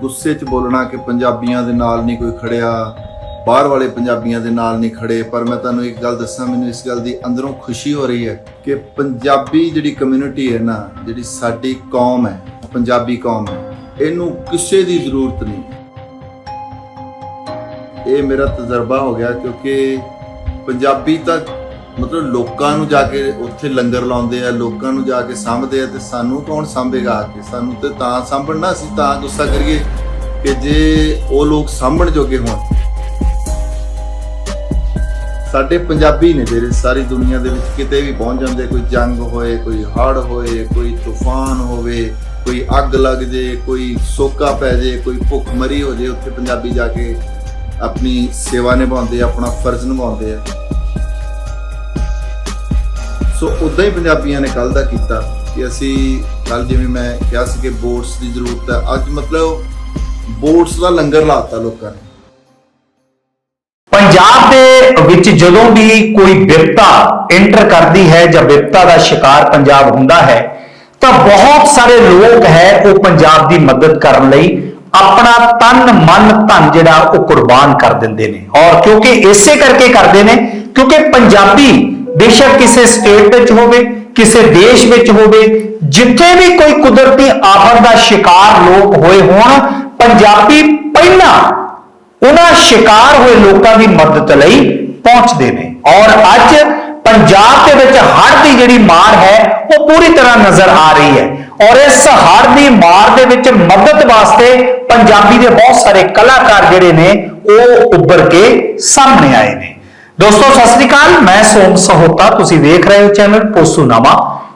ਗੁੱਸੇ 'ਚ ਬੋਲਣਾ ਕਿ ਪੰਜਾਬੀਆਂ ਦੇ ਨਾਲ ਨਹੀਂ ਕੋਈ ਖੜਿਆ, ਬਾਹਰ ਵਾਲੇ ਪੰਜਾਬੀਆਂ ਦੇ ਨਾਲ ਨਹੀਂ ਖੜੇ। ਪਰ ਮੈਂ ਤੁਹਾਨੂੰ ਇੱਕ ਗੱਲ ਦੱਸਾਂ, ਮੈਨੂੰ ਇਸ ਗੱਲ ਦੀ ਅੰਦਰੋਂ ਖੁਸ਼ੀ ਹੋ ਰਹੀ ਹੈ ਕਿ ਪੰਜਾਬੀ ਜਿਹੜੀ ਕਮਿਊਨਿਟੀ ਹੈ ਨਾ, ਜਿਹੜੀ ਸਾਡੀ ਕੌਮ ਹੈ, ਪੰਜਾਬੀ ਕੌਮ ਹੈ, ਇਹਨੂੰ ਕਿਸੇ ਦੀ ਜ਼ਰੂਰਤ ਨਹੀਂ। ਇਹ ਮੇਰਾ ਤਜਰਬਾ ਹੋ ਗਿਆ ਕਿਉਂਕਿ ਪੰਜਾਬੀ ਤਾਂ ਮਤਲਬ ਲੋਕਾਂ ਨੂੰ ਜਾ ਕੇ ਉੱਥੇ ਲੰਗਰ ਲਾਉਂਦੇ ਆ, ਲੋਕਾਂ ਨੂੰ ਜਾ ਕੇ ਸਾਂਭਦੇ ਆ ਤੇ ਸਾਨੂੰ ਕੌਣ ਸਾਂਭੇਗਾ ਆ ਕੇ? ਸਾਨੂੰ ਤੇ ਤਾਂ ਸਾਂਭਣਾ ਅਸੀਂ ਤਾਂ ਗੁੱਸਾ ਕਰੀਏ ਕਿ ਜੇ ਉਹ ਲੋਕ ਸਾਂਭਣ ਜੋਗੇ ਹੋਣ। ਸਾਡੇ ਪੰਜਾਬੀ ਨੇ ਜਿਹੜੇ ਸਾਰੀ ਦੁਨੀਆ ਦੇ ਵਿੱਚ ਕਿਤੇ ਵੀ ਪਹੁੰਚ ਜਾਂਦੇ, ਕੋਈ ਜੰਗ ਹੋਏ, ਕੋਈ ਹੜ੍ਹ ਹੋਏ, ਕੋਈ ਤੂਫਾਨ ਹੋਵੇ, ਕੋਈ ਅੱਗ ਲੱਗ ਜੇ, ਕੋਈ ਸੋਕਾ ਪੈ ਜੇ, ਕੋਈ ਭੁੱਖ ਮਰੀ ਹੋ ਜੇ, ਉੱਥੇ ਪੰਜਾਬੀ ਜਾ ਕੇ ਆਪਣੀ ਸੇਵਾ ਨਿਭਾਉਂਦੇ ਆ, ਆਪਣਾ ਫਰਜ਼ ਨਿਭਾਉਂਦੇ ਆ। ਸੋ ਉਦਾਂ ਹੀ ਪੰਜਾਬੀਆਂ ਨੇ ਕੱਲ ਦਾ ਕੀਤਾ ਕਿ ਅਸੀਂ ਕੱਲ ਜਿਵੇਂ ਮੈਂ ਕਿਹਾ ਸੀ ਕਿ ਬੋਟਸ ਦੀ ਜ਼ਰੂਰਤ ਹੈ, ਅੱਜ ਮਤਲਬ ਬੋਟਸ ਦਾ ਲੰਗਰ ਲਾਤਾ ਲੋਕਾਂ ਨੇ। ਪੰਜਾਬ ਦੇ ਵਿੱਚ ਜਦੋਂ ਵੀ ਕੋਈ ਵਿਪਤਾ ਐਂਟਰ ਕਰਦੀ ਹੈ ਜਾਂ ਵਿਪਤਾ ਦਾ ਸ਼ਿਕਾਰ ਪੰਜਾਬ ਹੁੰਦਾ ਹੈ, ਤਾਂ ਬਹੁਤ ਸਾਰੇ ਲੋਕ ਹੈ ਉਹ ਪੰਜਾਬ ਦੀ ਮਦਦ ਕਰਨ ਲਈ ਆਪਣਾ ਤਨ, ਮਨ, ਧਨ ਜਿਹੜਾ ਉਹ ਕੁਰਬਾਨ ਕਰ ਦਿੰਦੇ ਨੇ। ਔਰ ਕਿਉਂਕਿ ਇਸੇ ਕਰਕੇ ਕਰਦੇ ਨੇ, ਕਿਉਂਕਿ ਪੰਜਾਬੀ ਬੇਸ਼ੱਕ ਕਿਸੇ ਸਟੇਟ ਵਿੱਚ ਹੋਵੇ, ਕਿਸੇ ਦੇਸ਼ ਵਿੱਚ ਹੋਵੇ, ਜਿੱਥੇ ਵੀ ਕੋਈ ਕੁਦਰਤੀ ਆਫਤ ਦਾ ਸ਼ਿਕਾਰ ਲੋਕ ਹੋਏ ਹੋਣ, ਪੰਜਾਬੀ ਪਹਿਲਾਂ ਉਹਨਾਂ ਸ਼ਿਕਾਰ ਹੋਏ ਲੋਕਾਂ ਦੀ ਮਦਦ ਲਈ ਪਹੁੰਚਦੇ ਨੇ। ਔਰ ਅੱਜ ਪੰਜਾਬ ਦੇ ਵਿੱਚ ਹੜ੍ਹ ਦੀ ਜਿਹੜੀ ਮਾਰ ਹੈ, ਉਹ ਪੂਰੀ ਤਰ੍ਹਾਂ ਨਜ਼ਰ ਆ ਰਹੀ ਹੈ। ਔਰ ਇਸ ਹੜ੍ਹ ਦੀ ਮਾਰ ਦੇ ਵਿੱਚ ਮਦਦ ਵਾਸਤੇ ਪੰਜਾਬੀ ਦੇ ਬਹੁਤ ਸਾਰੇ ਕਲਾਕਾਰ ਜਿਹੜੇ ਨੇ, ਉਹ ਉੱਭਰ ਕੇ ਸਾਹਮਣੇ ਆਏ ਨੇ। ਦੋਸਤੋ, ਸਤਿ ਸ੍ਰੀ ਅਕਾਲ। ਮੈਂ ਸੋਮ ਸਹੋਤਾ, ਤੁਸੀਂ ਵੇਖ ਰਹੇ ਹੋ ਚੈਨਲ ਪੋਸੂਨਾਮਾ।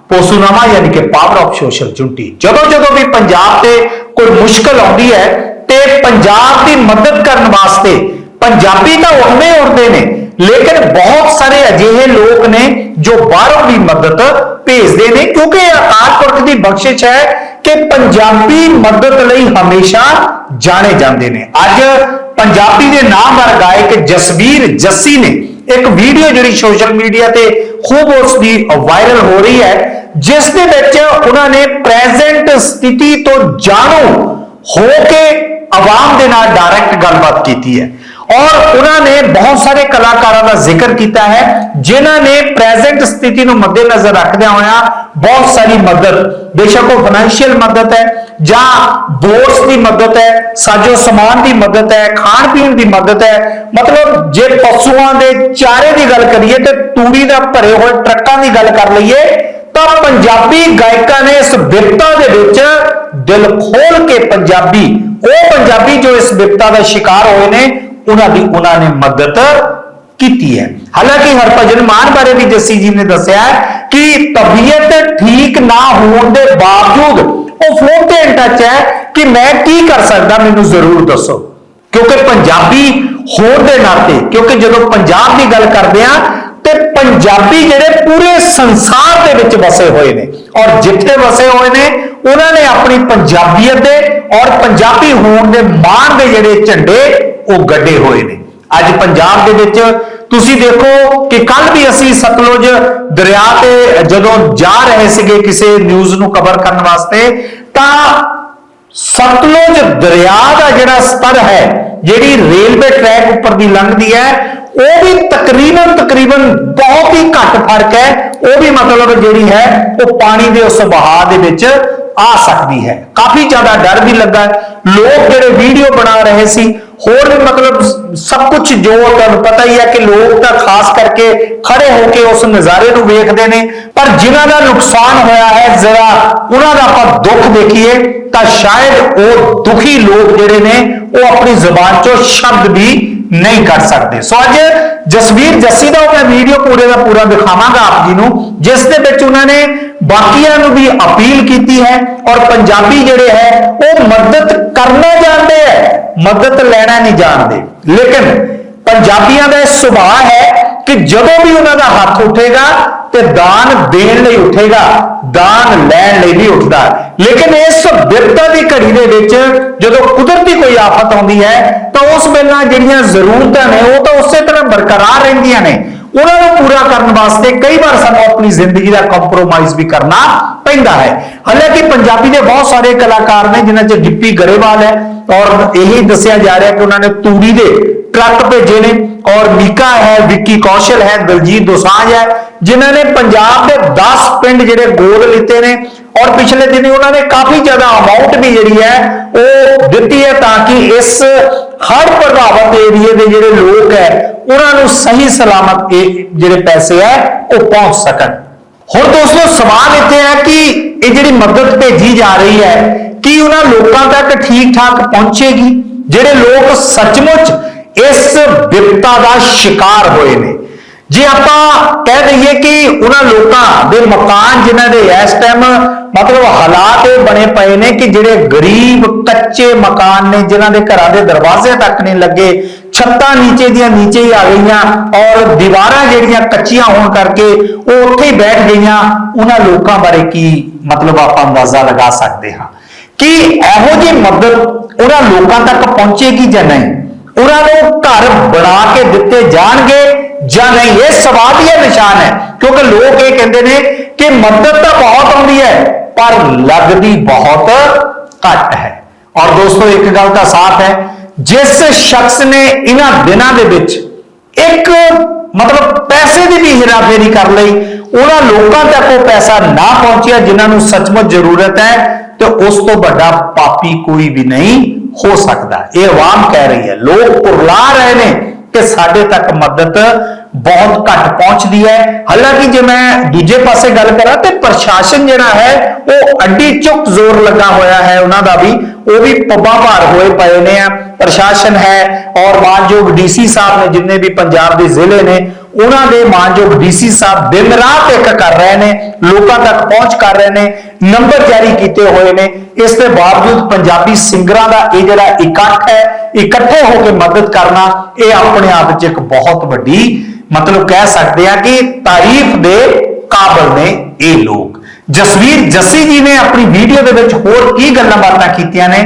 ਪੋਸੂਨਾਮਾ ਯਾਨੀ ਕਿ ਪਾਵਰ ਆਫ ਸੋਸ਼ਲ ਜੁੰਟੀ ਜਦੋਂ ਜਦੋਂ ਵੀ ਪੰਜਾਬ ਤੇ ਕੋਈ ਮੁਸ਼ਕਲ ਆਉਂਦੀ ਹੈ ਤੇ ਪੰਜਾਬ ਦੀ ਮਦਦ ਕਰਨ ਵਾਸਤੇ ਪੰਜਾਬੀ ਤਾਂ ਉੱਠਦੇ ਉੱਠਦੇ ਨੇ, ਲੇਕਿਨ ਬਹੁਤ ਸਾਰੇ ਅਜਿਹੇ ਲੋਕ ਨੇ ਜੋ ਬਾਹਰੋਂ ਦੀ ਮਦਦ ਭੇਜਦੇ ਨੇ, ਕਿਉਂਕਿ ਇਹ ਅਕਾਲ ਪੁਰਖ ਦੀ ਬਖਸ਼ਿਸ਼ ਹੈ ਕਿ ਪੰਜਾਬੀ ਮਦਦ ਲਈ ਹਮੇਸ਼ਾ ਜਾਣੇ ਜਾਂਦੇ ਨੇ। ਅੱਜ ਪੰਜਾਬੀ ਦੇ ਨਾਮਵਰ ਗਾਇਕ ਜਸਵੀਰ ਜੱਸੀ ਨੇ ਇੱਕ ਵੀਡੀਓ ਜਿਹੜੀ ਸੋਸ਼ਲ ਮੀਡੀਆ ਤੇ ਖੂਬ ਉਸ ਦੀ ਵਾਇਰਲ ਹੋ ਰਹੀ ਹੈ, ਜਿਸ ਦੇ ਵਿੱਚ ਉਹਨਾਂ ਨੇ ਪ੍ਰੈਜ਼ੈਂਟ ਸਥਿਤੀ ਤੋਂ ਜਾਣੂ ਹੋ ਕੇ ਆਵਾਮ ਦੇ ਨਾਲ ਡਾਇਰੈਕਟ ਗੱਲਬਾਤ ਕੀਤੀ ਹੈ। ਔਰ ਉਹਨਾਂ ਨੇ ਬਹੁਤ ਸਾਰੇ ਕਲਾਕਾਰਾਂ ਦਾ ਜ਼ਿਕਰ ਕੀਤਾ ਹੈ, ਜਿਨ੍ਹਾਂ ਨੇ ਪ੍ਰੈਜ਼ੈਂਟ ਸਥਿਤੀ ਨੂੰ ਮੱਦੇਨਜ਼ਰ ਰੱਖਦਿਆਂ ਹੋਇਆਂ ਬਹੁਤ ਸਾਰੀ ਮਦਦ, ਬੇਸ਼ੱਕ ਉਹ ਫਾਈਨੈਂਸ਼ੀਅਲ ਮਦਦ ਹੈ ਜਾਂ ਬੋਰਸ ਦੀ ਮਦਦ ਹੈ, ਸਾਜੋ ਸਮਾਨ ਦੀ ਮਦਦ ਹੈ, ਖਾਣ ਪੀਣ ਦੀ ਮਦਦ ਹੈ, ਮਤਲਬ ਜੇ ਪਸ਼ੂਆਂ ਦੇ ਚਾਰੇ ਦੀ ਗੱਲ ਕਰੀਏ ਤੇ ਤੂੜੀ ਦਾ ਭਰੇ ਹੋਏ ਟਰੱਕਾਂ ਦੀ ਗੱਲ ਕਰ ਲਈਏ, ਤਾਂ ਪੰਜਾਬੀ ਗਾਇਕਾਂ ਨੇ ਇਸ ਵਿਪਤਾ ਦੇ ਵਿੱਚ ਦਿਲ ਖੋਲ ਕੇ ਪੰਜਾਬੀ, ਉਹ ਪੰਜਾਬੀ ਜੋ ਇਸ ਵਿਪਤਾ ਦਾ ਸ਼ਿਕਾਰ ਹੋਏ ਨੇ ਉਹਨਾਂ ਦੀ ਉਹਨਾਂ ਨੇ ਮਦਦ ਕੀਤੀ ਹੈ। ਹਾਲਾਂਕਿ ਹਰਭਜਨ ਮਾਨ ਬਾਰੇ ਵੀ ਜੱਸੀ ਜੀ ਨੇ ਦੱਸਿਆ ਕਿ ਤਬੀਅਤ ਠੀਕ ਨਾ ਹੋਣ ਦੇ ਬਾਵਜੂਦ ਉਹ ਫੋਨ ਤੇ ਇਨ ਟੱਚ ਹੈ ਕਿ ਮੈਂ ਕੀ ਕਰ ਸਕਦਾ, ਮੈਨੂੰ ਜ਼ਰੂਰ ਦੱਸੋ। ਕਿਉਂਕਿ ਪੰਜਾਬੀ ਹੋਣ ਦੇ ਨਾਤੇ, ਕਿਉਂਕਿ ਜਦੋਂ ਪੰਜਾਬ ਦੀ ਗੱਲ ਕਰਦੇ ਆ ਤੇ ਪੰਜਾਬੀ ਜਿਹੜੇ ਪੂਰੇ ਸੰਸਾਰ ਦੇ ਵਿੱਚ ਵਸੇ ਹੋਏ ਨੇ, ਔਰ ਜਿੱਥੇ ਵਸੇ ਹੋਏ ਨੇ, ਉਹਨਾਂ ਨੇ ਆਪਣੀ ਪੰਜਾਬੀਅਤ ਦੇ ਔਰ ਪੰਜਾਬੀ ਹੋਣ ਦੇ ਮਾਣ ਦੇ ਜਿਹੜੇ ਝੰਡੇ ਉਹ ਗੱਡੇ ਹੋਏ ਨੇ। ਅੱਜ ਪੰਜਾਬ ਦੇ ਵਿੱਚ ਤੁਸੀਂ ਦੇਖੋ ਕਿ ਕੱਲ ਵੀ ਅਸੀਂ ਸਤਲੁਜ ਦਰਿਆ ਤੇ ਜਦੋਂ ਜਾ ਰਹੇ ਸੀਗੇ ਕਿਸੇ ਨਿਊਜ਼ ਨੂੰ ਕਵਰ ਕਰਨ ਵਾਸਤੇ, ਤਾਂ ਸਤਲੁਜ ਦਰਿਆ ਦਾ ਜਿਹੜਾ ਸਤਰ ਹੈ, ਜਿਹੜੀ ਰੇਲਵੇ ਟਰੈਕ ਉੱਪਰ ਦੀ ਲੰਘਦੀ ਹੈ, ਉਹ ਵੀ ਤਕਰੀਬਨ ਤਕਰੀਬਨ ਬਹੁਤ ਹੀ ਘੱਟ ਫ਼ਰਕ ਹੈ। ਉਹ ਵੀ ਮਤਲਬ ਜਿਹੜੀ ਹੈ, ਉਹ ਪਾਣੀ ਦੇ ਉਸ ਵਹਾਅ ਦੇ ਵਿੱਚ ਆ ਸਕਦੀ ਹੈ। ਕਾਫੀ ਜ਼ਿਆਦਾ ਡਰ ਵੀ ਲੱਗਾ ਲੋਕ ਜਿਹੜੇ ਵੀਡੀਓ ਬਣਾ ਰਹੇ ਸੀ, ਹੋਰ ਵੀ ਮਤਲਬ ਸਭ ਕੁਝ ਜੋ ਤੁਹਾਨੂੰ ਪਤਾ ਹੀ ਹੈ ਕਿ ਲੋਕ ਤਾਂ ਖਾਸ ਕਰਕੇ ਖੜੇ ਹੋ ਕੇ ਉਸ ਨਜ਼ਾਰੇ ਨੂੰ ਵੇਖਦੇ ਨੇ, ਪਰ ਜਿਨ੍ਹਾਂ ਦਾ ਨੁਕਸਾਨ ਹੋਇਆ ਹੈ, ਜ਼ਰਾ ਉਹਨਾਂ ਦਾ ਆਪਾਂ ਦੁੱਖ ਦੇਖੀਏ ਤਾਂ ਸ਼ਾਇਦ ਉਹ ਦੁਖੀ ਲੋਕ ਜਿਹੜੇ ਨੇ, ਉਹ ਆਪਣੀ ਜ਼ੁਬਾਨ ਚੋਂ ਸ਼ਬਦ ਵੀ ਨਹੀਂ ਕਰ ਸਕਦੇ। ਸੋ ਅੱਜ ਜਸਵੀਰ ਜੱਸੀ ਦਾ ਉਹ ਮੈਂ ਵੀਡੀਓ ਪੂਰੇ ਦਾ ਪੂਰਾ ਦਿਖਾਵਾਂਗਾ ਆਪ ਜੀ ਨੂੰ, ਜਿਸ ਦੇ ਵਿੱਚ ਉਹਨਾਂ ਨੇ ਬਾਕੀਆਂ ਨੂੰ ਵੀ ਅਪੀਲ ਕੀਤੀ ਹੈ ਔਰ ਪੰਜਾਬੀ ਜਿਹੜੇ ਹੈ, ਉਹ ਮਦਦ ਕਰਨਾ ਜਾਣਦੇ ਹੈ, ਮਦਦ ਲੈਣਾ ਨਹੀਂ ਜਾਣਦੇ। ਲੇਕਿਨ ਪੰਜਾਬੀਆਂ ਦਾ ਇਹ ਸੁਭਾਅ ਹੈ ਕਿ ਜਦੋਂ ਵੀ ਉਹਨਾਂ ਦਾ ਹੱਥ ਉੱਠੇਗਾ ਤੇ ਦਾਨ ਦੇਣ ਲਈ ਉੱਠੇਗਾ, ਦਾਨ ਲੈਣ ਲਈ ਨਹੀਂ ਉੱਠਦਾ। ਲੇਕਿਨ ਇਸ ਵਿਪਤਾ ਦੀ ਘੜੀ ਦੇ ਵਿੱਚ ਜਦੋਂ ਕੁਦਰਤੀ ਕੋਈ ਆਫਤ ਆਉਂਦੀ ਹੈ, ਤਾਂ ਉਸ ਵੇਲੇ ਜਿਹੜੀਆਂ ਜ਼ਰੂਰਤਾਂ ਨੇ ਉਹ ਤਾਂ ਉਸੇ ਤਰ੍ਹਾਂ ਬਰਕਰਾਰ ਰਹਿੰਦੀਆਂ ਨੇ। ਉਹਨਾਂ ਨੂੰ ਪੂਰਾ ਕਰਨ ਵਾਸਤੇ ਕਈ ਵਾਰ ਸਾਨੂੰ ਆਪਣੀ ਜ਼ਿੰਦਗੀ ਦਾ ਕੰਪਰੋਮਾਈਜ਼ ਵੀ ਕਰਨਾ ਪੈਂਦਾ ਹੈ। ਹਾਲਾਂਕਿ ਪੰਜਾਬੀ ਦੇ ਬਹੁਤ ਸਾਰੇ ਕਲਾਕਾਰ ਨੇ, ਜਿਨ੍ਹਾਂ 'ਚ ਡਿੱਪੀ ਗਰੇਵਾਲ ਹੈ ਔਰ ਇਹੀ ਦੱਸਿਆ ਜਾ ਰਿਹਾ ਕਿ ਉਹਨਾਂ ਨੇ ਤੂੜੀ ਦੇ ਟਰੱਕ ਭੇਜੇ ਨੇ ਔਰ ਮੀਕਾ ਹੈ, ਵਿੱਕੀ ਕੌਸ਼ਲ ਹੈ, ਦਲਜੀਤ ਦੋਸਾਂਝ ਹੈ, ਜਿਨ੍ਹਾਂ ਨੇ ਪੰਜਾਬ ਦੇ 10 ਪਿੰਡ ਜਿਹੜੇ ਗੋਲ ਲਿੱਤੇ ਨੇ ਔਰ ਪਿਛਲੇ ਦਿਨੀ ਉਹਨਾਂ ਨੇ ਕਾਫੀ ਜ਼ਿਆਦਾ ਅਮਾਉਂਟ ਵੀ ਜਿਹੜੀ ਹੈ ਉਹ ਦਿੱਤੀ ਹੈ ਤਾਂ ਕਿ ਇਸ ਹੜ੍ਹ ਪ੍ਰਭਾਵਿਤ ਏਰੀਏ ਦੇ ਜਿਹੜੇ ਲੋਕ ਹੈ, ਉਹਨਾਂ ਨੂੰ ਸਹੀ ਸਲਾਮਤ ਇਹ ਜਿਹੜੇ ਪੈਸੇ ਹੈ, ਉਹ ਪਹੁੰਚ ਸਕਣ। ਹੁਣ ਦੋਸਤੋ ਸਵਾਲ ਇੱਥੇ ਹੈ ਕਿ ਇਹ ਜਿਹੜੀ ਮਦਦ ਭੇਜੀ ਜਾ ਰਹੀ ਹੈ, ਕੀ ਉਹਨਾਂ ਲੋਕਾਂ ਤੱਕ ਠੀਕ ਠਾਕ ਪਹੁੰਚੇਗੀ? ਜਿਹੜੇ ਲੋਕ ਸੱਚਮੁੱਚ ਇਸ ਵਿਪਤਾ ਦਾ ਸ਼ਿਕਾਰ ਹੋਏ ਨੇ। ਜੇ ਆਪਾਂ ਕਹਿ ਦਈਏ ਕਿ ਉਹਨਾਂ ਲੋਕਾਂ ਦੇ ਮਕਾਨ ਜਿਨ੍ਹਾਂ ਦੇ ਇਸ ਟਾਈਮ ਮਤਲਬ ਹਾਲਾਤ ਇਹ ਬਣੇ ਪਏ ਨੇ ਕਿ ਜਿਹੜੇ ਗਰੀਬ, ਕੱਚੇ ਮਕਾਨ ਨੇ, ਜਿਨ੍ਹਾਂ ਦੇ ਘਰਾਂ ਦੇ ਦਰਵਾਜ਼ੇ ਤੱਕ ਨਹੀਂ ਲੱਗੇ, ਛੱਤਾਂ ਨੀਚੇ ਦੀਆਂ ਨੀਚੇ ਹੀ ਆ ਗਈਆਂ ਔਰ ਦੀਵਾਰਾਂ ਜਿਹੜੀਆਂ ਕੱਚੀਆਂ ਹੋਣ ਕਰਕੇ ਉਹ ਉੱਥੇ ਹੀ ਬੈਠ ਗਈਆਂ, ਉਹਨਾਂ ਲੋਕਾਂ ਬਾਰੇ ਕੀ ਮਤਲਬ ਆਪਾਂ ਅੰਦਾਜ਼ਾ ਲਗਾ ਸਕਦੇ ਹਾਂ? ਕਿ ਇਹੋ ਜਿਹੀ ਮਦਦ ਉਹਨਾਂ ਲੋਕਾਂ ਤੱਕ ਪਹੁੰਚੇਗੀ ਜਾਂ ਨਹੀਂ? ਉਹਨਾਂ ਨੂੰ ਘਰ ਬਣਾ ਕੇ ਦਿੱਤੇ ਜਾਣਗੇ ਜਾਂ ਨਹੀਂ? ਇਹ ਸਵਾਲ ਹੀ ਹੈ ਨਿਸ਼ਾਨ ਹੈ, ਕਿਉਂਕਿ ਲੋਕ ਇਹ ਕਹਿੰਦੇ ਨੇ ਕਿ ਮਦਦ ਤਾਂ ਬਹੁਤ ਆਉਂਦੀ ਹੈ, ਪਰ ਲੱਗਦੀ ਬਹੁਤ ਘੱਟ ਹੈ। ਔਰ ਦੋਸਤੋ, ਇੱਕ ਗੱਲ ਤਾਂ ਸਾਫ਼ ਹੈ, ਜਿਸ ਸ਼ਖਸ ਨੇ ਇਹਨਾਂ ਦਿਨਾਂ ਦੇ ਵਿੱਚ ਇੱਕ ਮਤਲਬ ਪੈਸੇ ਦੀ ਵੀ ਹੇਰਾਫੇਰੀ ਕਰ ਲਈ, ਉਹਨਾਂ ਲੋਕਾਂ ਤੱਕ ਉਹ ਪੈਸਾ ਨਾ ਪਹੁੰਚਿਆ, ਜਿਨ੍ਹਾਂ ਨੂੰ ਸੱਚਮੁੱਚ ਜ਼ਰੂਰਤ ਹੈ, ਤੇ ਉਸ ਤੋਂ ਵੱਡਾ ਪਾਪੀ ਕੋਈ ਵੀ ਨਹੀਂ ਹੋ ਸਕਦਾ ਇਹ ਆਵਾਮ ਕਹਿ ਰਹੀ ਹੈ, ਲੋਕ ਪੁਰਲਾ ਰਹੇ ਨੇ ਕਿ ਸਾਡੇ ਤੱਕ ਮਦਦ ਬਹੁਤ ਘੱਟ ਪਹੁੰਚਦੀ ਹੈ। ਹਾਲਾਂਕਿ ਜੇ ਮੈਂ ਦੂਜੇ ਪਾਸੇ ਗੱਲ ਕਰਾਂ ਤੇ ਪ੍ਰਸ਼ਾਸਨ ਜਿਹੜਾ ਹੈ, ਉਹ ਅੱਡੀ ਚੁੱਕ ਜ਼ੋਰ ਲੱਗਾ ਹੋਇਆ ਹੈ ਉਹਨਾਂ ਦਾ ਵੀ। ਉਹ ਵੀ ਪੱਬਾਂ ਭਾਰ ਹੋਏ ਪਏ ਨੇ ਆ। ਪ੍ਰਸ਼ਾਸਨ ਹੈ ਔਰ ਮਾਨਯੋਗ ਡੀਸੀ ਸਾਹਿਬ ਨੇ ਜਿੰਨੇ ਵੀ ਪੰਜਾਬ ਦੇ ਜ਼ਿਲ੍ਹੇ ਨੇ ਉਹਨਾਂ ਦੇ ਮਾਨਯੋਗ ਡੀਸੀ ਸਾਹਿਬ ਦਿਨ ਰਾਤ ਇੱਕ ਕਰ ਰਹੇ ਨੇ, ਲੋਕਾਂ ਤੱਕ ਪਹੁੰਚ ਕਰ ਰਹੇ ਨੇ, ਨੰਬਰ ਜਾਰੀ ਕੀਤੇ ਹੋਏ ਨੇ। ਇਸ ਦੇ ਬਾਵਜੂਦ ਪੰਜਾਬੀ ਸਿੰਗਰਾਂ ਦਾ ਇਹ ਜਿਹੜਾ ਇਕੱਠ ਹੈ, ਇਕੱਠੇ ਹੋ ਕੇ ਮਦਦ ਕਰਨਾ, ਇਹ ਆਪਣੇ ਆਪ ਵਿੱਚ ਇੱਕ ਬਹੁਤ ਵੱਡੀ ਮਤਲਬ ਕਹਿ ਸਕਦੇ ਆ ਕਿ ਤਾਰੀਫ ਦੇ ਕਾਬਲ ਨੇ ਇਹ ਲੋਕ। ਜਸਵੀਰ ਜੱਸੀ ਜੀ ਨੇ ਆਪਣੀ ਵੀਡੀਓ ਦੇ ਵਿੱਚ ਹੋਰ ਕੀ ਗੱਲਾਂ ਬਾਤਾਂ ਕੀਤੀਆਂ ਨੇ?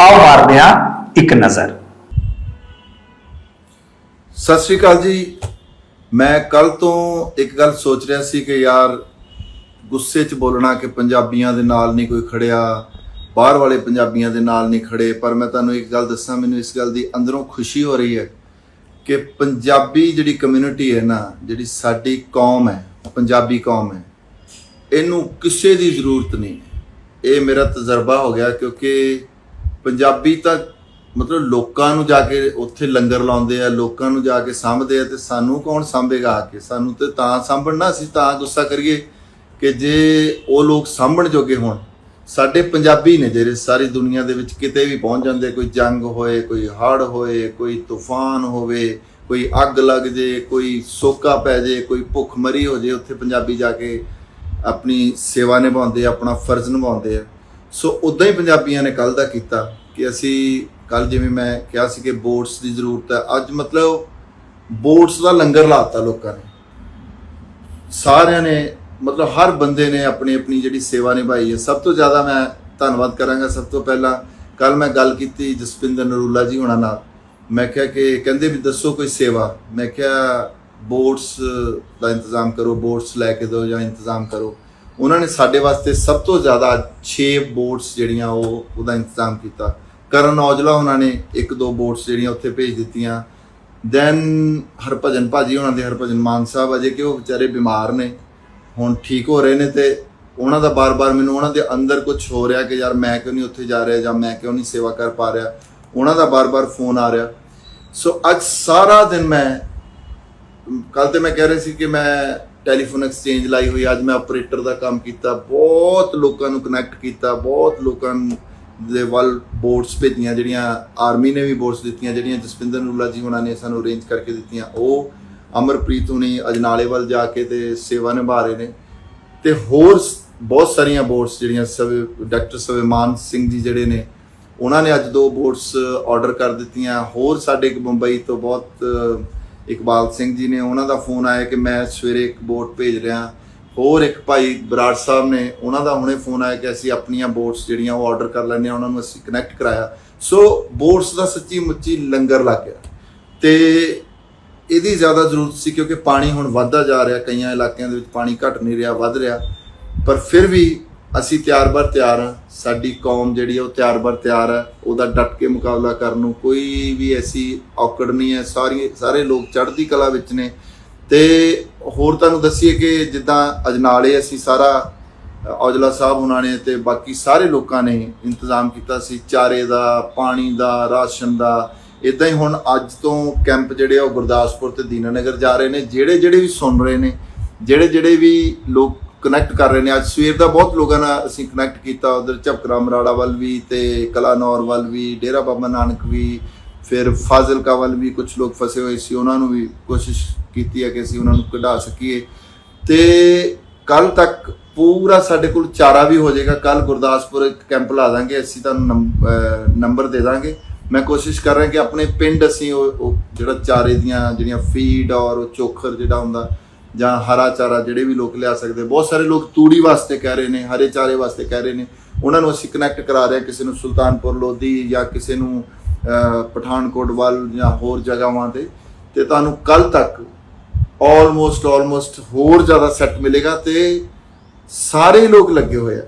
ਆਓ ਮਾਰਦੇ ਹਾਂ ਇੱਕ ਨਜ਼ਰ। ਸਤਿ ਸ਼੍ਰੀ ਅਕਾਲ ਜੀ। ਮੈਂ ਕੱਲ ਤੋਂ ਇੱਕ ਗੱਲ ਸੋਚ ਰਿਹਾ ਸੀ ਕਿ ਯਾਰ ਗੁੱਸੇ 'ਚ ਬੋਲਣਾ ਕਿ ਪੰਜਾਬੀਆਂ ਦੇ ਨਾਲ ਨਹੀਂ ਕੋਈ ਖੜਿਆ, ਬਾਹਰ ਵਾਲੇ ਪੰਜਾਬੀਆਂ ਦੇ ਨਾਲ ਨਹੀਂ ਖੜੇ, ਪਰ ਮੈਂ ਤੁਹਾਨੂੰ ਇੱਕ ਗੱਲ ਦੱਸਾਂ, ਮੈਨੂੰ ਇਸ ਗੱਲ ਦੀ ਅੰਦਰੋਂ ਖੁਸ਼ੀ ਹੋ ਰਹੀ ਹੈ ਕਿ ਪੰਜਾਬੀ ਜਿਹੜੀ ਕਮਿਊਨਿਟੀ ਹੈ ਨਾ, ਜਿਹੜੀ ਸਾਡੀ ਕੌਮ ਹੈ, ਪੰਜਾਬੀ ਕੌਮ ਹੈ, ਇਹਨੂੰ ਕਿਸੇ ਦੀ ਜ਼ਰੂਰਤ ਨਹੀਂ ਇਹ ਮੇਰਾ ਤਜਰਬਾ ਹੋ ਗਿਆ ਕਿਉਂਕਿ ਪੰਜਾਬੀ ਤਾਂ ਮਤਲਬ ਲੋਕਾਂ ਨੂੰ ਜਾ ਕੇ ਉੱਥੇ ਲੰਗਰ ਲਾਉਂਦੇ ਆ, ਲੋਕਾਂ ਨੂੰ ਜਾ ਕੇ ਸਾਂਭਦੇ ਆ ਤੇ ਸਾਨੂੰ ਕੌਣ ਸਾਂਭੇਗਾ ਆ ਕੇ? ਸਾਨੂੰ ਤੇ ਤਾਂ ਸਾਂਭਣਾ ਅਸੀਂ ਤਾਂ ਗੁੱਸਾ ਕਰੀਏ ਕਿ ਜੇ ਉਹ ਲੋਕ ਸਾਂਭਣ ਜੋਗੇ ਹੋਣ। ਸਾਡੇ ਪੰਜਾਬੀ ਨੇ ਜਿਹੜੇ ਸਾਰੀ ਦੁਨੀਆ ਦੇ ਵਿੱਚ ਕਿਤੇ ਵੀ ਪਹੁੰਚ ਜਾਂਦੇ ਕੋਈ ਜੰਗ ਹੋਏ, ਕੋਈ ਹੜ੍ਹ ਹੋਏ, ਕੋਈ ਤੂਫਾਨ ਹੋਵੇ, ਕੋਈ ਅੱਗ ਲੱਗ ਜੇ, ਕੋਈ ਸੋਕਾ ਪੈ ਜੇ, ਕੋਈ ਭੁੱਖਮਰੀ ਹੋ ਜੇ, ਉੱਥੇ ਪੰਜਾਬੀ ਜਾ ਕੇ ਆਪਣੀ ਸੇਵਾ ਨਿਭਾਉਂਦੇ ਆ, ਆਪਣਾ ਫਰਜ਼ ਨਿਭਾਉਂਦੇ ਆ। ਸੋ ਉਦਾਂ ਹੀ ਪੰਜਾਬੀਆਂ ਨੇ ਕੱਲ ਦਾ ਕੀਤਾ ਕਿ ਅਸੀਂ ਕੱਲ ਜਿਵੇਂ ਮੈਂ ਕਿਹਾ ਸੀ ਕਿ ਬੋਟਸ ਦੀ ਜ਼ਰੂਰਤ ਹੈ, ਅੱਜ ਮਤਲਬ ਬੋਟਸ ਦਾ ਲੰਗਰ ਲਾਤਾ ਲੋਕਾਂ ਨੇ। ਸਾਰਿਆਂ ਨੇ, ਮਤਲਬ ਹਰ ਬੰਦੇ ਨੇ ਆਪਣੀ ਆਪਣੀ ਜਿਹੜੀ ਸੇਵਾ ਨਿਭਾਈ ਹੈ। ਸਭ ਤੋਂ ਜ਼ਿਆਦਾ ਮੈਂ ਧੰਨਵਾਦ ਕਰਾਂਗਾ। ਸਭ ਤੋਂ ਪਹਿਲਾਂ ਕੱਲ ਮੈਂ ਗੱਲ ਕੀਤੀ ਜਸਪਿੰਦਰ ਨਰੂਲਾ ਜੀ ਹੁਣਾਂ ਨਾਲ। ਮੈਂ ਕਿਹਾ ਕਿ ਕਹਿੰਦੇ ਵੀ ਦੱਸੋ ਕੋਈ ਸੇਵਾ। ਮੈਂ ਕਿਹਾ, ਬੋਟਸ ਦਾ ਇੰਤਜ਼ਾਮ ਕਰੋ, ਬੋਟਸ ਲੈ ਕੇ ਦਿਓ ਜਾਂ ਇੰਤਜ਼ਾਮ ਕਰੋ। ਉਹਨਾਂ ਨੇ ਸਾਡੇ ਵਾਸਤੇ ਸਭ ਤੋਂ ਜ਼ਿਆਦਾ 6 ਬੋਟਸ ਜਿਹੜੀਆਂ ਉਹ ਉਹਦਾ ਇੰਤਜ਼ਾਮ ਕੀਤਾ। ਕਰਨ ਔਜਲਾ ਉਹਨਾਂ ਨੇ ਇੱਕ ਦੋ ਬੋਟਸ ਜਿਹੜੀਆਂ ਉੱਥੇ ਭੇਜ ਦਿੱਤੀਆਂ। ਦੈਨ ਹਰਭਜਨ ਭਾਜੀ ਉਹਨਾਂ ਦੇ ਹਰਭਜਨ ਮਾਨ ਸਾਹਿਬ ਅਜੇ ਕਿ ਉਹ ਵਿਚਾਰੇ ਬਿਮਾਰ ਨੇ, ਹੁਣ ਠੀਕ ਹੋ ਰਹੇ ਨੇ ਤੇ ਉਹਨਾਂ ਦਾ ਬਾਰ-ਬਾਰ ਮੈਨੂੰ ਉਹਨਾਂ ਦੇ ਅੰਦਰ ਕੁਝ ਹੋ ਰਿਹਾ ਕਿ ਯਾਰ ਮੈਂ ਕਿਉਂ ਨਹੀਂ ਉੱਥੇ ਜਾ ਰਿਹਾ ਜਾਂ ਮੈਂ ਕਿਉਂ ਨਹੀਂ ਸੇਵਾ ਕਰ ਪਾ ਰਿਹਾ। ਉਹਨਾਂ ਦਾ ਬਾਰ-ਬਾਰ ਫੋਨ ਆ ਰਿਹਾ। ਸੋ ਅੱਜ ਸਾਰਾ ਦਿਨ ਮੈਂ ਕੱਲ ਤੇ ਮੈਂ ਕਹਿ ਰਿਹਾ ਸੀ ਕਿ ਮੈਂ ਟੈਲੀਫੋਨ ਐਕਸਚੇਂਜ ਲਾਈ ਹੋਈ, ਅੱਜ ਮੈਂ ਆਪਰੇਟਰ ਦਾ ਕੰਮ ਕੀਤਾ, ਬਹੁਤ ਲੋਕਾਂ ਨੂੰ ਕਨੈਕਟ ਕੀਤਾ, ਬਹੁਤ ਲੋਕਾਂ ਨੂੰ ਦੇ ਵੱਲ ਬੋਰਡਸ ਭੇਜੀਆਂ, ਜਿਹੜੀਆਂ ਆਰਮੀ ਨੇ ਵੀ ਬੋਰਡਸ ਦਿੱਤੀਆਂ, ਜਿਹੜੀਆਂ ਜਸਪਿੰਦਰ ਨੂਲਾ ਜੀ ਉਹਨਾਂ ਨੇ ਸਾਨੂੰ ਅਰੇਂਜ ਕਰਕੇ ਦਿੱਤੀਆਂ, ਉਹ ਅਮਰਪ੍ਰੀਤ ਹੁਣੀ ਅਜਨਾਲੇ ਵੱਲ ਜਾ ਕੇ ਤੇ ਸੇਵਾ ਨਿਭਾ ਰਹੇ ਨੇ। ਤੇ ਹੋਰ ਸ- ਬਹੁਤ ਸਾਰੀਆਂ ਬੋਰਡਸ ਜਿਹੜੀਆਂ ਸਵ, ਡਾਕਟਰ ਸਵਿਮਾਨ ਸਿੰਘ ਜੀ ਜਿਹੜੇ ਨੇ, ਉਹਨਾਂ ਨੇ ਅੱਜ ਦੋ ਬੋਰਡਸ ਆਰਡਰ ਕਰ ਦਿੱਤੀਆਂ। ਹੋਰ ਸਾਡੇ ਇੱਕ ਮੁੰਬਈ ਤੋਂ ਬਹੁਤ ਇਕਬਾਲ ਸਿੰਘ ਜੀ ਨੇ, ਉਹਨਾਂ ਦਾ ਫੋਨ ਆਇਆ ਕਿ ਮੈਂ ਸਵੇਰੇ ਇੱਕ ਬੋਟ ਭੇਜ ਰਿਹਾ। ਹੋਰ ਇੱਕ ਭਾਈ ਬਰਾੜ ਸਾਹਿਬ ਨੇ, ਉਹਨਾਂ ਦਾ ਹੁਣੇ ਫੋਨ ਆਇਆ ਕਿ ਅਸੀਂ ਆਪਣੀਆਂ ਬੋਟਸ ਜਿਹੜੀਆਂ ਉਹ ਆਰਡਰ ਕਰ ਲੈਂਦੇ ਹਾਂ, ਉਹਨਾਂ ਨੂੰ ਅਸੀਂ ਕਨੈਕਟ ਕਰਾਇਆ। ਸੋ ਬੋਟਸ ਦਾ ਸੱਚੀ ਮੁੱਚੀ ਲੰਗਰ ਲੱਗ ਗਿਆ। ਤੇ ਇਹਦੀ ਜ਼ਿਆਦਾ ਜ਼ਰੂਰਤ ਸੀ ਕਿਉਂਕਿ ਪਾਣੀ ਹੁਣ ਵੱਧਦਾ ਜਾ ਰਿਹਾ, ਕਈਆਂ ਇਲਾਕਿਆਂ ਦੇ ਵਿੱਚ ਪਾਣੀ ਘਟ ਨਹੀਂ ਰਿਹਾ, ਵੱਧ ਰਿਹਾ। ਪਰ ਫਿਰ ਵੀ ਅਸੀਂ ਤਿਆਰ-ਬਰ ਤਿਆਰ ਹਾਂ। ਸਾਡੀ ਕੌਮ ਜਿਹੜੀ ਆ, ਉਹ ਤਿਆਰ-ਬਰ ਤਿਆਰ ਹੈ। ਉਹਦਾ ਡਟ ਕੇ ਮੁਕਾਬਲਾ ਕਰਨ ਨੂੰ ਕੋਈ ਵੀ ਐਸੀ ਔਕੜ ਨਹੀਂ ਹੈ। ਸਾਰੀ ਸਾਰੇ ਲੋਕ ਚੜ੍ਹਦੀ ਕਲਾ ਵਿੱਚ ਨੇ। ਤੇ ਹੋਰ ਤੁਹਾਨੂੰ ਦੱਸੀਏ ਕਿ ਜਿੱਦਾਂ ਅਜਨਾਲੇ ਅਸੀਂ ਸਾਰਾ ਔਜਲਾ ਸਾਹਿਬ ਉਹਨਾਂ ਨੇ ਤੇ ਬਾਕੀ ਸਾਰੇ ਲੋਕਾਂ ਨੇ ਇੰਤਜ਼ਾਮ ਕੀਤਾ ਸੀ, ਚਾਰੇ ਦਾ, ਪਾਣੀ ਦਾ, ਰਾਸ਼ਨ ਦਾ। ਇਦਾਂ ਹੀ ਹੁਣ ਅੱਜ ਤੋਂ ਕੈਂਪ ਜਿਹੜੇ ਆ ਉਹ ਗੁਰਦਾਸਪੁਰ ਤੇ ਦੀਨਾਨਗਰ ਜਾ ਰਹੇ ਨੇ। ਜਿਹੜੇ ਜਿਹੜੇ ਵੀ ਸੁਣ ਰਹੇ ਨੇ, ਜਿਹੜੇ ਜਿਹੜੇ ਵੀ ਲੋਕ ਕਨੈਕਟ ਕਰ ਰਹੇ ਨੇ, ਅੱਜ ਸਵੇਰ ਦਾ ਬਹੁਤ ਲੋਕਾਂ ਨਾਲ ਅਸੀਂ ਕਨੈਕਟ ਕੀਤਾ। ਉਧਰ ਝਪਕਰਾ ਮਰਾੜਾ ਵੱਲ ਵੀ ਤੇ ਕਲਾਨੌਰ ਵੱਲ ਵੀ, ਡੇਰਾ ਬਾਬਾ ਨਾਨਕ ਵੀ ਫਿਰ ਫਾਜ਼ਿਲਕਾ ਵੱਲ ਵੀ ਕੁਝ ਲੋਕ ਫਸੇ ਹੋਏ ਸੀ, ਉਹਨਾਂ ਨੂੰ ਵੀ ਕੋਸ਼ਿਸ਼ ਕੀਤੀ ਹੈ ਕਿ ਅਸੀਂ ਉਹਨਾਂ ਨੂੰ ਕਢਾ ਸਕੀਏ। ਤੇ ਕੱਲ ਤੱਕ ਪੂਰਾ ਸਾਡੇ ਕੋਲ ਚਾਰਾ ਵੀ ਹੋ ਜਾਏਗਾ। ਕੱਲ ਗੁਰਦਾਸਪੁਰ ਇੱਕ ਕੈਂਪ ਲਾ ਦਾਂਗੇ, ਅਸੀਂ ਤੁਹਾਨੂੰ ਨੰਬ- ਨੰਬਰ ਦੇ ਦਾਂਗੇ। ਮੈਂ ਕੋਸ਼ਿਸ਼ ਕਰ ਰਿਹਾ ਕਿ ਆਪਣੇ ਪਿੰਡ ਅਸੀਂ ਉਹ ਜਿਹੜਾ ਚਾਰੇ ਦੀਆਂ ਜਿਹੜੀਆਂ ਫੀਡ ਔਰ ਉਹ ਚੋਖਰ ਜਿਹੜਾ ਹੁੰਦਾ, ਜਾਂ ਹਰਾ ਚਾਰਾ ਜਿਹੜੇ ਵੀ ਲੋਕ ਲਿਆ ਸਕਦੇ। ਬਹੁਤ ਸਾਰੇ ਲੋਕ ਤੂੜੀ ਵਾਸਤੇ ਕਹਿ ਰਹੇ ਨੇ, ਹਰੇ ਚਾਰੇ ਵਾਸਤੇ ਕਹਿ ਰਹੇ ਨੇ। ਉਹਨਾਂ ਨੂੰ ਅਸੀਂ ਕਨੈਕਟ ਕਰਾ ਰਹੇ ਹਾਂ, ਕਿਸੇ ਨੂੰ ਸੁਲਤਾਨਪੁਰ ਲੋਧੀ ਜਾਂ ਕਿਸੇ ਨੂੰ ਪਠਾਨਕੋਟ ਵੱਲ ਜਾਂ ਹੋਰ ਜਗ੍ਹਾਵਾਂ ਤੇ ਤੇ ਤੁਹਾਨੂੰ ਕੱਲ ਤੱਕ ਆਲਮੋਸਟ ਆਲਮੋਸਟ ਹੋਰ ਜ਼ਿਆਦਾ ਸੈੱਟ ਮਿਲੇਗਾ ਤੇ ਸਾਰੇ ਲੋਕ ਲੱਗੇ ਹੋਏ ਆ।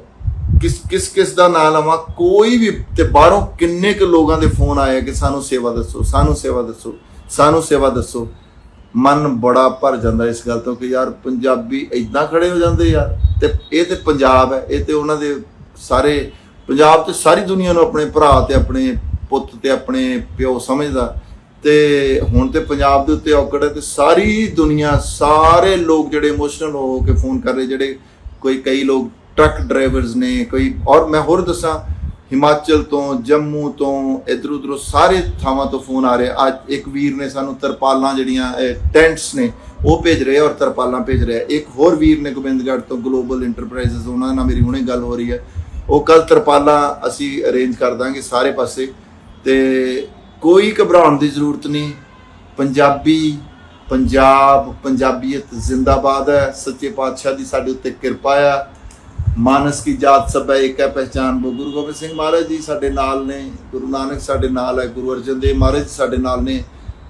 ਕਿਸ ਕਿਸ ਕਿਸ ਦਾ ਨਾਂ ਲਵਾਂ, ਕੋਈ ਵੀ, ਤੇ ਬਾਹਰੋਂ ਕਿੰਨੇ ਕੁ ਲੋਕਾਂ ਦੇ ਫੋਨ ਆਏ ਕਿ ਸਾਨੂੰ ਸੇਵਾ ਦੱਸੋ, ਸਾਨੂੰ ਸੇਵਾ ਦੱਸੋ, ਸਾਨੂੰ ਸੇਵਾ ਦੱਸੋ। ਮਨ ਬੜਾ ਭਰ ਜਾਂਦਾ ਇਸ ਗੱਲ ਤੋਂ ਕਿ ਯਾਰ ਪੰਜਾਬੀ ਇਦਾਂ ਖੜੇ ਹੋ ਜਾਂਦੇ ਯਾਰ ਤੇ ਇਹ ਤੇ ਪੰਜਾਬ ਹੈ, ਇਹ ਤੇ ਉਹਨਾਂ ਦੇ ਸਾਰੇ, ਪੰਜਾਬ ਤੇ ਸਾਰੀ ਦੁਨੀਆ ਨੂੰ ਆਪਣੇ ਭਰਾ ਤੇ ਆਪਣੇ ਪੁੱਤ ਤੇ ਆਪਣੇ ਪਿਓ ਸਮਝਦਾ। ਤੇ ਹੁਣ ਤੇ ਪੰਜਾਬ ਦੇ ਉੱਤੇ ਔਕੜ ਹੈ ਤੇ ਸਾਰੀ ਦੁਨੀਆ, ਸਾਰੇ ਲੋਕ ਜਿਹੜੇ ਇਮੋਸ਼ਨਲ ਹੋ ਕੇ ਫੋਨ ਕਰ ਰਹੇ, ਜਿਹੜੇ ਕੋਈ ਕਈ ਲੋਕ ਟਰੱਕ ਡਰਾਈਵਰਸ ਨੇ, ਕੋਈ ਔਰ ਮੈਂ ਹੋਰ ਦੱਸਾਂ, ਹਿਮਾਚਲ ਤੋਂ, ਜੰਮੂ ਤੋਂ, ਇਧਰ ਉਧਰੋਂ ਸਾਰੇ ਥਾਵਾਂ ਤੋਂ ਫੋਨ ਆ ਰਹੇ। ਅੱਜ ਇੱਕ ਵੀਰ ਨੇ ਸਾਨੂੰ ਤਰਪਾਲਾਂ ਜਿਹੜੀਆਂ ਟੈਂਟਸ ਨੇ, ਉਹ ਭੇਜ ਰਹੇ ਔਰ ਤਰਪਾਲਾਂ ਭੇਜ ਰਹੇ। ਇੱਕ ਹੋਰ ਵੀਰ ਨੇ ਗੋਬਿੰਦਗੜ੍ਹ ਤੋਂ ਗਲੋਬਲ ਇੰਟਰਪ੍ਰਾਈਜ਼ਸ ਉਹਨਾਂ ਨਾਲ ਮੇਰੀ ਹੁਣੇ ਗੱਲ ਹੋ ਰਹੀ ਹੈ। ਉਹ ਕੱਲ ਤਰਪਾਲਾਂ ਅਸੀਂ ਅਰੇਂਜ ਕਰ ਦਾਂਗੇ ਸਾਰੇ ਪਾਸੇ। ਤੇ ਕੋਈ ਘਬਰਾਉਣ ਦੀ ਜ਼ਰੂਰਤ ਨਹੀਂ। ਪੰਜਾਬੀ, ਪੰਜਾਬ, ਪੰਜਾਬੀਅਤ ਜ਼ਿੰਦਾਬਾਦ ਹੈ। ਸੱਚੇ ਪਾਤਸ਼ਾਹ ਦੀ ਸਾਡੇ ਉੱਤੇ ਕਿਰਪਾ ਆ। ਮਾਨਸ ਕੀ ਜਾਤ ਸਭ ਇੱਕ ਹੈ ਪਹਿਚਾਨ ਉਹ ਗੁਰੂ ਗੋਬਿੰਦ ਸਿੰਘ ਮਹਾਰਾਜ ਜੀ ਸਾਡੇ ਨਾਲ ਨੇ। ਗੁਰੂ ਨਾਨਕ ਸਾਡੇ ਨਾਲ ਹੈ, ਗੁਰੂ ਅਰਜਨ ਦੇਵ ਮਹਾਰਾਜ ਜੀ ਸਾਡੇ ਨਾਲ ਨੇ।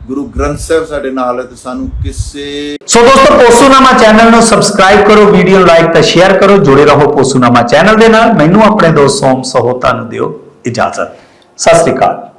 ਗੁਰੂ ਗ੍ਰੰਥ ਸਾਹਿਬ ਸਾਡੇ ਨਾਲ ਹੈ ਤੇ ਸਾਨੂੰ ਕਿਸੇ ਸੋ ਦੋਸਤੋ, ਪੋਸੂਨਾਮਾ ਚੈਨਲ ਨੂੰ ਸਬਸਕ੍ਰਾਈਬ ਕਰੋ, ਵੀਡੀਓ ਨੂੰ ਲਾਈਕ ਤੇ ਸ਼ੇਅਰ ਕਰੋ, ਜੁੜੇ ਰਹੋ ਪੋਸੂਨਾਮਾ ਚੈਨਲ ਦੇ ਨਾਲ। ਮੈਨੂੰ ਆਪਣੇ ਦੋਸਤ ਸੋਮ ਸਹੋਤਾ ਨੂੰ ਦਿਓ ਇਜਾਜ਼ਤ। ਸਤਿ ਸ੍ਰੀ ਅਕਾਲ।